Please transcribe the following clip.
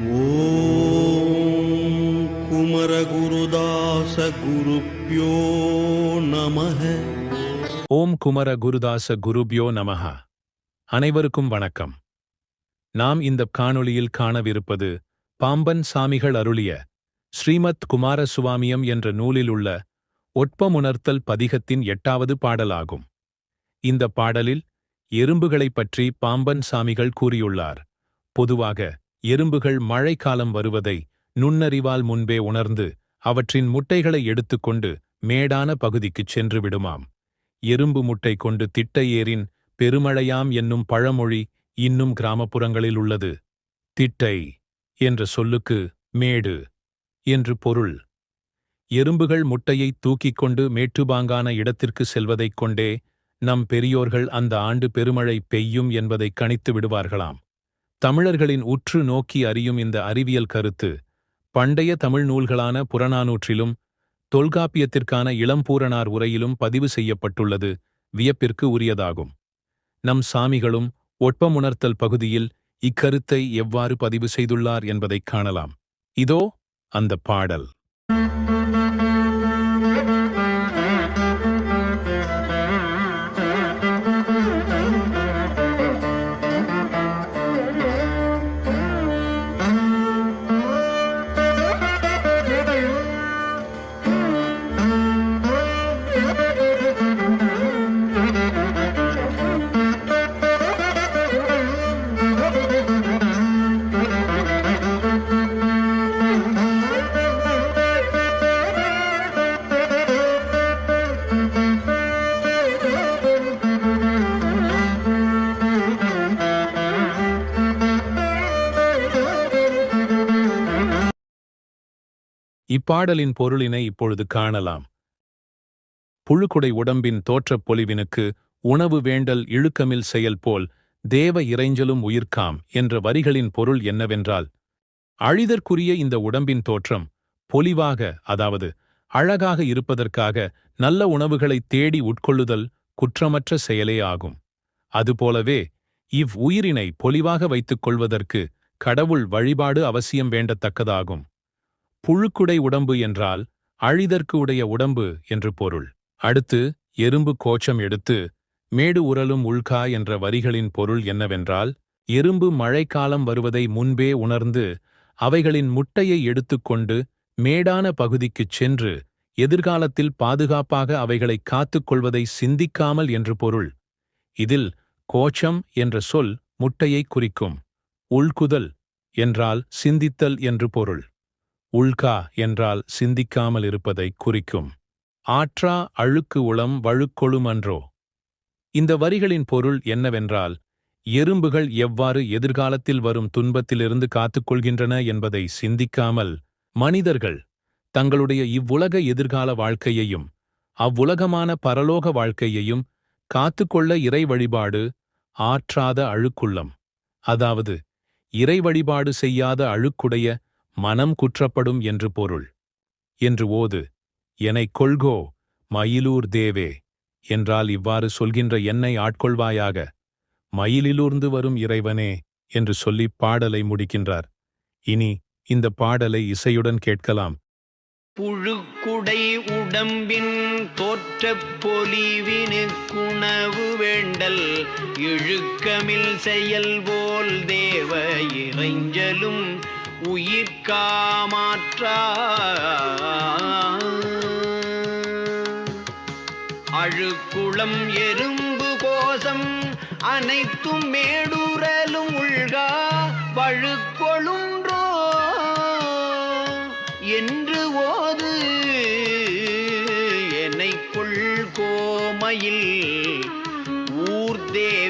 ஓம் குமரகுருதாச குருப்பியோ ஓம் குமர குருதாச குருபியோ நமஹ அனைவருக்கும் வணக்கம்। நாம் இந்த காணொளியில் காணவிருப்பது பாம்பன் சாமிகள் அருளிய ஸ்ரீமத் குமாரசுவாமியம் என்ற நூலில் உள்ள ஒட்பமுணர்த்தல் பதிகத்தின் எட்டாவது பாடலாகும். இந்த பாடலில் எறும்புகளைப் பற்றி பாம்பன் சாமிகள் கூறியுள்ளார். பொதுவாக எறும்புகள் மழைக்காலம் வருவதை நுண்ணறிவால் முன்பே உணர்ந்து அவற்றின் முட்டைகளை எடுத்துக்கொண்டு மேடான பகுதிக்குச் சென்று விடுமாம். எறும்பு முட்டை கொண்டு திட்ட பெருமழையாம் என்னும் பழமொழி இன்னும் கிராமப்புறங்களில் உள்ளது. திட்டை என்ற சொல்லுக்கு மேடு என்று பொருள். எறும்புகள் முட்டையை தூக்கிக் கொண்டு மேட்டுபாங்கான இடத்திற்கு செல்வதைக் கொண்டே நம் பெரியோர்கள் அந்த ஆண்டு பெருமழை பெய்யும் என்பதை கணித்து விடுவார்களாம். தமிழர்களின் உற்று நோக்கி அறியும் இந்த அறிவியல் கருத்து பண்டைய தமிழ் நூல்களான புறநானூற்றிலும் தொல்காப்பியத்திற்கான இளம்பூரணார் உரையிலும் பதிவு செய்யப்பட்டுள்ளது வியப்பிற்கு உரியதாகும். நம் சாமிகளும் ஒட்பமுணர்த்தல் பகுதியில் இக்கருத்தை எவ்வாறு பதிவு செய்துள்ளார் என்பதைக் காணலாம். இதோ அந்த பாடல். இப்பாடலின் பொருளினை இப்பொழுது காணலாம். புழுக்குடை உடம்பின் தோற்றப் பொலிவினுக்கு உணவு வேண்டல் இழுக்கமில் செயல் போல் தேவ இறைஞ்சலும் உயிர்க்காம் என்ற வரிகளின் பொருள் என்னவென்றால் அழிதற்குரிய இந்த உடம்பின் தோற்றம் பொலிவாக அதாவது அழகாக இருப்பதற்காக நல்ல உணவுகளைத் தேடி உட்கொள்ளுதல் குற்றமற்ற செயலே ஆகும். அதுபோலவே இவ் உயிரினை பொலிவாக வைத்துக் கொள்வதற்கு கடவுள் வழிபாடு அவசியம் வேண்டத்தக்கதாகும். புழுக்குடை உடம்பு என்றால் அழிதற்கு உடைய உடம்பு என்று பொருள். அடுத்து எறும்பு கோச்சம் எடுத்து மேடு உரலும் உள்கா என்ற வரிகளின் பொருள் என்னவென்றால் எறும்பு மழைக்காலம் வருவதை முன்பே உணர்ந்து அவைகளின் முட்டையை எடுத்துக்கொண்டு மேடான பகுதிக்குச் சென்று எதிர்காலத்தில் பாதுகாப்பாக அவைகளை காத்துக் கொள்வதை சிந்திக்காமல் என்று பொருள். இதில் கோச்சம் என்ற சொல் முட்டையை குறிக்கும். உள்குதல் என்றால் சிந்தித்தல் என்று பொருள். உள்கா என்றால் சிந்திக்காமல் இருப்பதை குறிக்கும். ஆற்றா அழுக்கு உளம் வழுக்கொழுமன்றோ? இந்த வரிகளின் பொருள் என்னவென்றால் எறும்புகள் எவ்வாறு எதிர்காலத்தில் வரும் துன்பத்திலிருந்து காத்துக்கொள்கின்றன என்பதை சிந்திக்காமல் மனிதர்கள் தங்களுடைய இவ்வுலக எதிர்கால வாழ்க்கையையும் அவ்வுலகமான பரலோக வாழ்க்கையையும் காத்துக்கொள்ள இறை வழிபாடு ஆற்றாத அழுக்குள்ளம். அதாவது இறை வழிபாடு செய்யாத அழுக்குடைய மனம் குற்றப்படும் என்று பொருள். என்று ஓது என்னை கொள்கோ மயிலூர் தேவே என்றால் இவ்வாறு சொல்கின்ற என்னை ஆட்கொள்வாயாக. மயிலிலூர்ந்து வரும் இறைவனே என்று சொல்லி பாடலை முடிக்கின்றார். இனி இந்த பாடலை இசையுடன் கேட்கலாம். புழுக்குடை உடம்பின் தோற்றப் பொலிவினுக்குணவு வேண்டல் இழுக்கமில் செயல் போல் தேவ இறைஞ்சலும் உயிர்காமாற்றா அழுக்குளம் எறும்பு கோசம் அனைத்தும் மேடுரலும் உள்கா பழுக்கொழுன்றோ என்று ஓது என்னைக்குள் கோமையில் ஊர்தேவ